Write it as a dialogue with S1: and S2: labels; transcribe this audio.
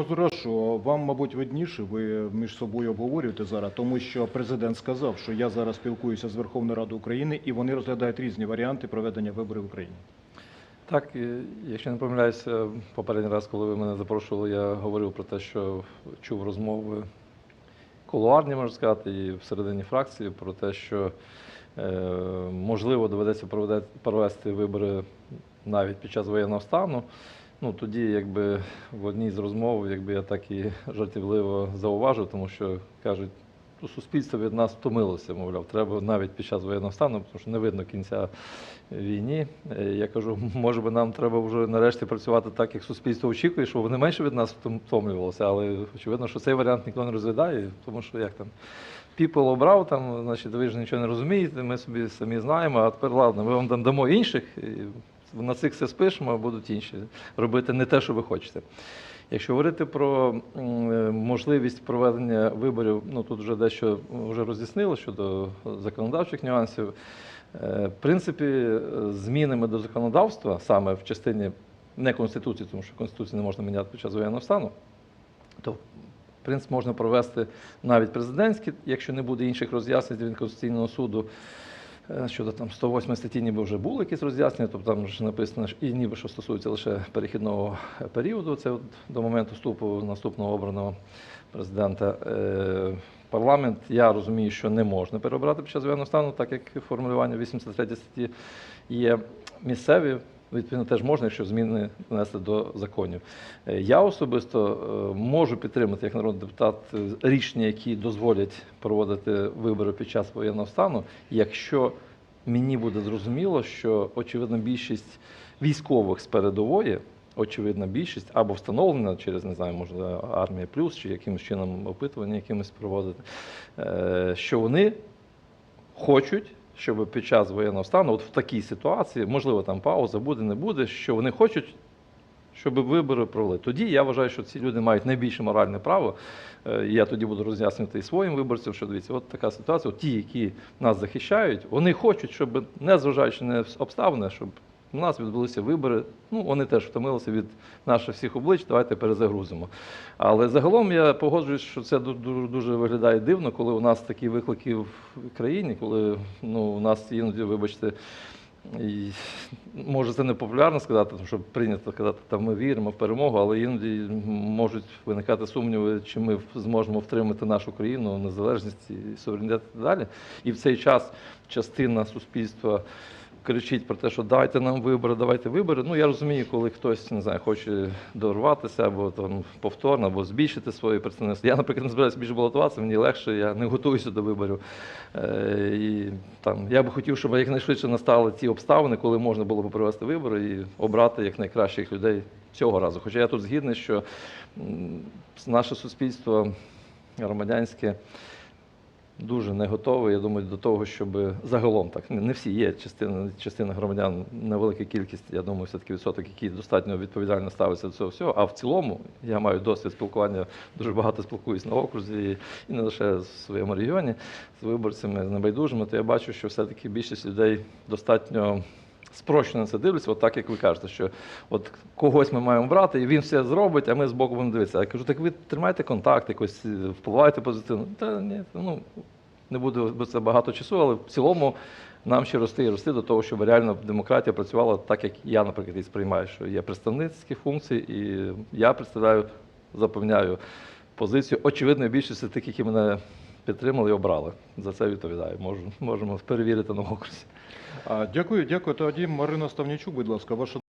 S1: Мазура, вам, мабуть, видніше, ви між собою обговорюєте зараз, тому що президент сказав, що я зараз спілкуюся з Верховною Радою України, і вони розглядають різні варіанти проведення виборів в Україні.
S2: Так, якщо не помиляюся, попередній раз, коли ви мене запрошували, я говорив про те, що чув розмови кулуарні, можна сказати, і всередині фракції про те, що е, можливо доведеться провести вибори навіть під час воєнного стану. Ну тоді, якби в одній з розмов, якби я так і жартівливо зауважив, тому що кажуть, «Ну, суспільство від нас втомилося, мовляв, треба навіть під час воєнного стану, тому що не видно кінця війні. Е, Я кажу, може би нам треба вже нарешті працювати так, як суспільство очікує, щоб вони менше від нас втом- втомлювалися. Але очевидно, що цей варіант ніхто не розглядає, тому що як там. People обрав, там, значить, ви ж нічого не розумієте, ми собі самі знаємо, а тепер ладно, ми вам там дамо інших, на цих все спишемо, а будуть інші робити не те, що ви хочете. Якщо говорити про можливість проведення виборів, ну тут вже дещо вже роз'яснили щодо законодавчих нюансів. Е, В принципі, змінами до законодавства, саме в частині не Конституції, тому що Конституцію не можна міняти під час воєнного стану, то в принципі можна провести навіть президентські, якщо не буде інших роз'яснень від Конституційного суду. Е, Щодо там 108 статті, ніби вже були якісь роз'яснення, тобто там ж написано, і ніби що стосується лише перехідного періоду, це от до моменту вступу наступного обраного президента. Е, Парламент, я розумію, що не можна переобрати під час воєнного стану, так як формулювання 83 статті є місцеві. Відповідно, теж можна, якщо зміни внести до законів. Е, Я особисто е, можу підтримати як народний депутат е, рішення, які дозволять проводити вибори під час воєнного стану, якщо мені буде зрозуміло, що очевидно більшість військових з передової, очевидна більшість або встановлена через не знаю, може армія плюс чи якимось чином опитування якимось проводити, що вони хочуть, щоб під час воєнного стану, от в такій ситуації, можливо, там пауза буде, не буде, що вони хочуть. Щоб вибори провели. Тоді я вважаю, що ці люди мають найбільше моральне право. Е, Я тоді буду роз'яснювати і своїм виборцям, що дивіться, от така ситуація. От ті, які нас захищають, вони хочуть, щоб незважаючи на обставини, щоб у нас відбулися вибори. Ну, вони теж втомилися від наших всіх облич, давайте перезагрузимо. Але загалом я погоджуюсь, що це ду- ду- дуже виглядає дивно, коли у нас такі виклики в країні, коли ну, у нас іноді, вибачте, і, може, це не популярно сказати, тому що прийнято сказати, там ми віримо в перемогу, але іноді можуть виникати сумніви, чи ми зможемо втримати нашу країну, незалежність і суверенітет і далі. І в цей час частина суспільства кричить про те, що дайте нам вибори, давайте вибори. Ну я розумію, коли хтось не знаю, хоче дорватися або там повторно, або збільшити своє представництво. Я, наприклад, не збираюся більше балотуватися, мені легше, я не готуюся до виборів. Е, і там я би хотів, щоб якнайшвидше настали ті обставини, коли можна було б провести вибори і обрати якнайкращих людей цього разу. Хоча я тут згідний, що наше суспільство громадянське дуже не готовий, я думаю, до того, щоб загалом так не всі є частина, частина громадян, невелика кількість, я думаю, все-таки відсоток, які достатньо відповідально ставиться до цього всього. А в цілому я маю досвід спілкування, дуже багато спілкуюсь на окрузі і не лише в своєму регіоні з виборцями, з небайдужими, то я бачу, що все-таки більшість людей достатньо. Спрощено це дивляться, от так як ви кажете, що от когось ми маємо брати, і він все зробить, а ми збоку будемо дивитися. Я кажу, так ви тримайте контакт, якось е, впливайте позитивно. Та ні, ну не буде бо це багато часу, але в цілому нам ще рости і рости до того, щоб реально демократія працювала так, як я, наприклад, і сприймаю, що є представницькі функції, і я представляю, запевняю позицію очевидної більшості тих, які мене підтримали і обрали. За це відповідаю. Можу, можемо перевірити на окрузі.
S1: Дякую, дякую. Тоді Марина Ставнічук, будь ласка, ваша